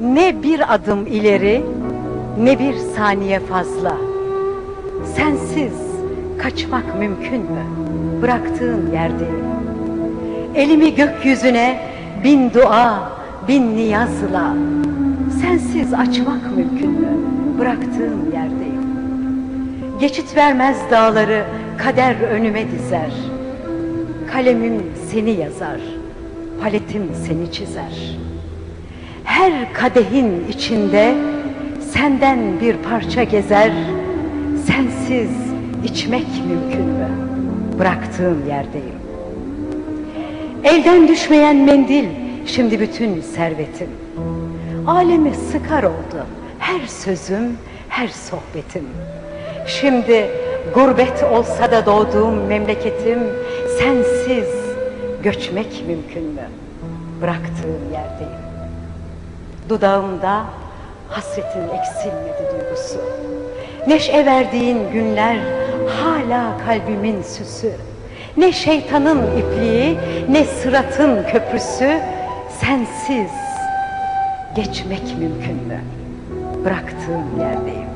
Ne bir adım ileri, ne bir saniye fazla. Sensiz kaçmak mümkün mü? Bıraktığın yerdeyim. Elimi gökyüzüne bin dua, bin niyazla. Sensiz açmak mümkün mü? Bıraktığım yerdeyim. Geçit vermez dağları kader önüme dizer. Kalemim seni yazar, paletim seni çizer. Her kadehin içinde senden bir parça gezer. Sensiz içmek mümkün mü? Bıraktığım yerdeyim. Elden düşmeyen mendil şimdi bütün servetim. Alemi sıkar oldu her sözüm, her sohbetim. Şimdi gurbet olsa da doğduğum memleketim sensiz göçmek mümkün mü? Bıraktığım yerdeyim. Dudağımda hasretin eksilmedi duygusu. Neşe verdiğin günler hala kalbimin süsü. Ne şeytanın ipliği, ne sıratın köprüsü sensiz geçmek mümkün mü? Bıraktığım yerdeyim.